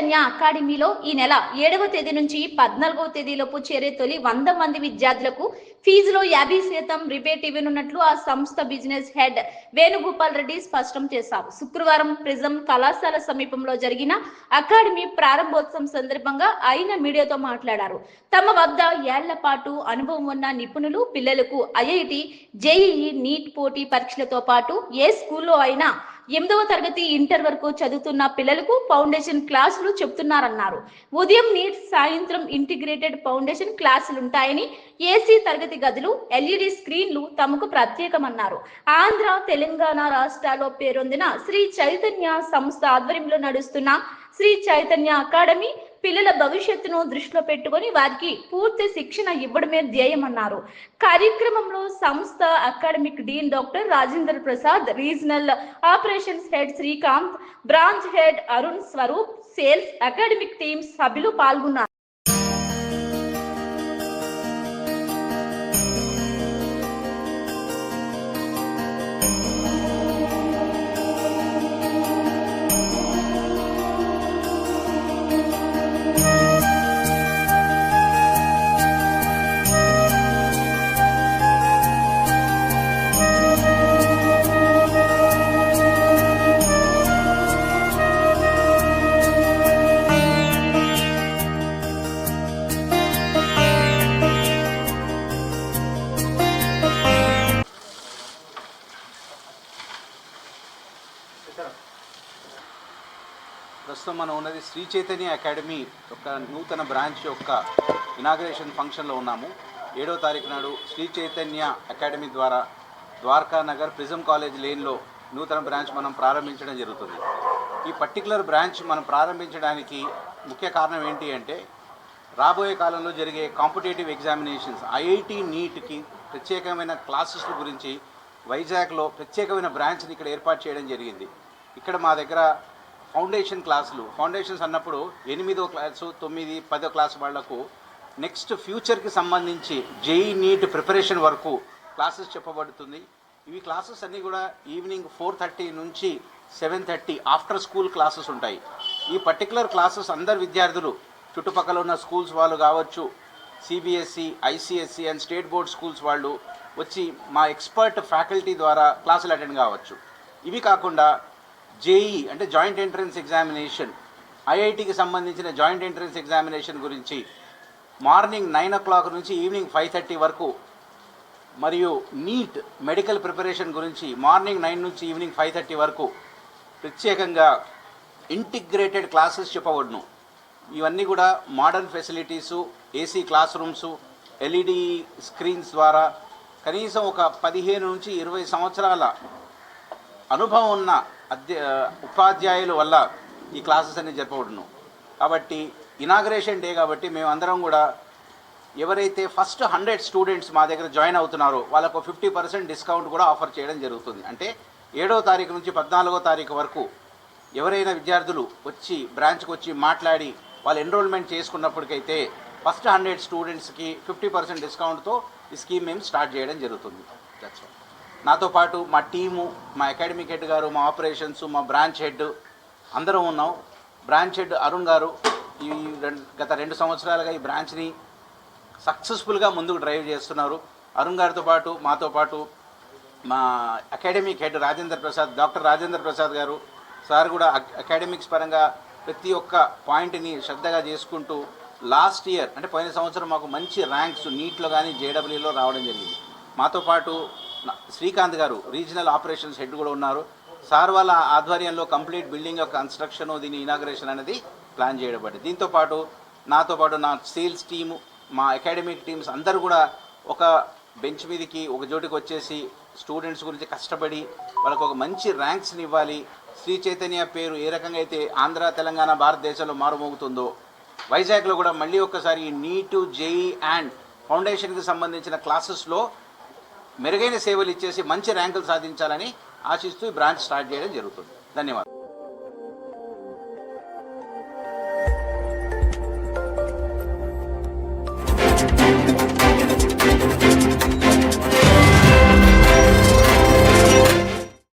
చైతన్య అకాడమీలో ఈ నెల ఏడవ తేదీ నుంచి పద్నాలుగవ తేదీలోపు చేరే తొలి వంద మంది విద్యార్థులకు ఫీజులో యాభై శాతం రిబేట్ ఇవ్వనున్నట్లు ఆ సంస్థ బిజినెస్ హెడ్ వేణుగోపాల్ రెడ్డి స్పష్టం చేశారు. శుక్రవారం ప్రిజం కళాశాల సమీపంలో జరిగిన అకాడమీ ప్రారంభోత్సవం సందర్భంగా ఆయన మీడియాతో మాట్లాడారు. తమ వద్ద ఏళ్ళ పాటు అనుభవం ఉన్న నిపుణులు పిల్లలకు ఐఐటి జేఈఈ నీట్ పోటీ పరీక్షలతో పాటు ఏ స్కూల్లో అయినా ఎనిమిదవ తరగతి ఇంటర్ వరకు చదువుతున్న పిల్లలకు ఫౌండేషన్ క్లాసులు చెప్తున్నారన్నారు. ఉదయం నీట్ సాయంత్రం ఇంటిగ్రేటెడ్ ఫౌండేషన్ క్లాసులు ఉంటాయని ఏసీ తరగతి గదులు ఎల్ఈడి స్క్రీన్లు తమకు ప్రత్యేకమన్నారు. ఆంధ్ర తెలంగాణ రాష్ట్రాల్లో పేరొందిన శ్రీ చైతన్య సంస్థ ఆధ్వర్యంలో నడుస్తున్న శ్రీ చైతన్య అకాడమీ పిల్లల భవిష్యత్తును దృష్టిలో పెట్టుకొని వారికి పూర్తి శిక్షణ ఇవ్వడమే ధ్యేయమన్నారు కార్యక్రమంలో సంస్థ academic dean doctor Rajendra Prasad regional operations head Srikanth branch head Arun Swaroop sales academic teams సభ్యులు పాల్గొన్నారు. ప్రస్తుతం మనం ఉన్నది శ్రీ చైతన్య అకాడమీ యొక్క నూతన బ్రాంచ్ యొక్క ఇనాగ్రేషన్ ఫంక్షన్లో ఉన్నాము. ఏడో తారీఖు నాడు శ్రీ చైతన్య అకాడమీ ద్వారా ద్వారకా నగర్ ప్రిజం కాలేజ్ లేన్లో నూతన బ్రాంచ్ మనం ప్రారంభించడం జరుగుతుంది. ఈ పర్టికులర్ బ్రాంచ్ మనం ప్రారంభించడానికి ముఖ్య కారణం ఏంటి అంటే రాబోయే కాలంలో జరిగే కాంపిటేటివ్ ఎగ్జామినేషన్స్ ఐఐటి నీట్కి ప్రత్యేకమైన క్లాసెస్ గురించి వైజాగ్లో ప్రత్యేకమైన బ్రాంచ్ని ఇక్కడ ఏర్పాటు చేయడం జరిగింది. ఇక్కడ మా దగ్గర ఫౌండేషన్ క్లాసులు. ఫౌండేషన్స్ అన్నప్పుడు ఎనిమిదో క్లాసు తొమ్మిది పదో క్లాస్ వాళ్ళకు నెక్స్ట్ ఫ్యూచర్కి సంబంధించి జేఈ నీట్ ప్రిపరేషన్ వరకు క్లాసెస్ చెప్పబడుతుంది. ఇవి క్లాసెస్ అన్నీ కూడా ఈవినింగ్ ఫోర్ థర్టీ నుంచి seven thirty after school classes ఉంటాయి. ఈ పర్టికులర్ క్లాసెస్ అందరు విద్యార్థులు చుట్టుపక్కల ఉన్న స్కూల్స్ వాళ్ళు కావచ్చు CBSE ICSE and state board schools వాళ్ళు వచ్చి మా ఎక్స్పర్ట్ ఫ్యాకల్టీ ద్వారా క్లాసులు అటెండ్ కావచ్చు. ఇవి కాకుండా జేఈ అంటే జాయింట్ ఎంట్రన్స్ ఎగ్జామినేషన్. ఐఐటికి సంబంధించిన జాయింట్ ఎంట్రన్స్ ఎగ్జామినేషన్ గురించి మార్నింగ్ నైన్ ఓ క్లాక్ నుంచి ఈవినింగ్ ఫైవ్ థర్టీ వరకు మరియు నీట్ మెడికల్ ప్రిపరేషన్ గురించి మార్నింగ్ నైన్ నుంచి ఈవినింగ్ ఫైవ్ థర్టీ వరకు ప్రత్యేకంగా ఇంటిగ్రేటెడ్ క్లాసెస్ చెప్పబడును. ఇవన్నీ కూడా modern facilities AC class rooms LED screens ద్వారా కనీసం ఒక పదిహేను నుంచి ఇరవై సంవత్సరాల అనుభవం ఉన్న అధ్య ఉపాధ్యాయుల వల్ల ఈ క్లాసెస్ అన్ని జరపబడును. కాబట్టి ఇనాగ్రేషన్ డే కాబట్టి మేమందరం కూడా ఎవరైతే ఫస్ట్ హండ్రెడ్ స్టూడెంట్స్ మా దగ్గర జాయిన్ అవుతున్నారో వాళ్ళకు ఫిఫ్టీ పర్సెంట్ డిస్కౌంట్ కూడా ఆఫర్ చేయడం జరుగుతుంది. అంటే ఏడో తారీఖు నుంచి పద్నాలుగో తారీఖు వరకు ఎవరైనా విద్యార్థులు వచ్చి బ్రాంచ్కి వచ్చి మాట్లాడి వాళ్ళు ఎన్రోల్మెంట్ చేసుకున్నప్పటికైతే ఫస్ట్ హండ్రెడ్ స్టూడెంట్స్కి ఫిఫ్టీ పర్సెంట్ డిస్కౌంట్తో ఈ స్కీమ్ మేము స్టార్ట్ చేయడం జరుగుతుంది. దట్స్ నాతో పాటు మా టీము మా అకాడమిక్ హెడ్ గారు మా ఆపరేషన్స్ మా బ్రాంచ్ హెడ్ అందరం ఉన్నాం. బ్రాంచ్ హెడ్ అరుణ్ గారు ఈ రెండు గత రెండు సంవత్సరాలుగా ఈ బ్రాంచ్ని సక్సెస్ఫుల్గా ముందుకు డ్రైవ్ చేస్తున్నారు. అరుణ్ గారితో పాటు మాతో పాటు మా academic head Rajendra Prasad doctor Rajendra Prasad గారు సార్ కూడా అకాడమిక్స్ పరంగా ప్రతి ఒక్క పాయింట్ని శ్రద్ధగా చేసుకుంటూ లాస్ట్ ఇయర్ అంటే పోయిన సంవత్సరం మాకు మంచి ర్యాంక్స్ నీట్లో కానీ జేడబ్ల్యూలో రావడం జరిగింది. మాతో పాటు శ్రీకాంత్ గారు రీజనల్ ఆపరేషన్స్ హెడ్ కూడా ఉన్నారు. సార్ వాళ్ళ ఆధ్వర్యంలో కంప్లీట్ బిల్డింగ్ యొక్క కన్స్ట్రక్షన్ దీని ఇనాగ్రేషన్ అనేది ప్లాన్ చేయబడింది. దీంతో పాటు నాతో పాటు నా సేల్స్ టీము మా అకాడమిక్ టీమ్స్ అందరూ కూడా ఒక బెంచ్ మీదకి ఒక చోటికి వచ్చేసి స్టూడెంట్స్ గురించి కష్టపడి వాళ్ళకు ఒక మంచి ర్యాంక్స్ని ఇవ్వాలి. శ్రీ చైతన్య పేరు ఏ రకంగా అయితే ఆంధ్ర తెలంగాణ భారతదేశంలో మారుమోగుతుందో వైజాగ్లో కూడా మళ్ళీ ఒక్కసారి నీటు జేఈ అండ్ ఫౌండేషన్కి సంబంధించిన క్లాసెస్లో మెరుగైన సేవలు ఇచ్చేసి మంచి ర్యాంకులు సాధించాలని ఆశిస్తూ ఈ బ్రాంచ్ స్టార్ట్ చేయడం జరుగుతుంది. ధన్యవాదాలు.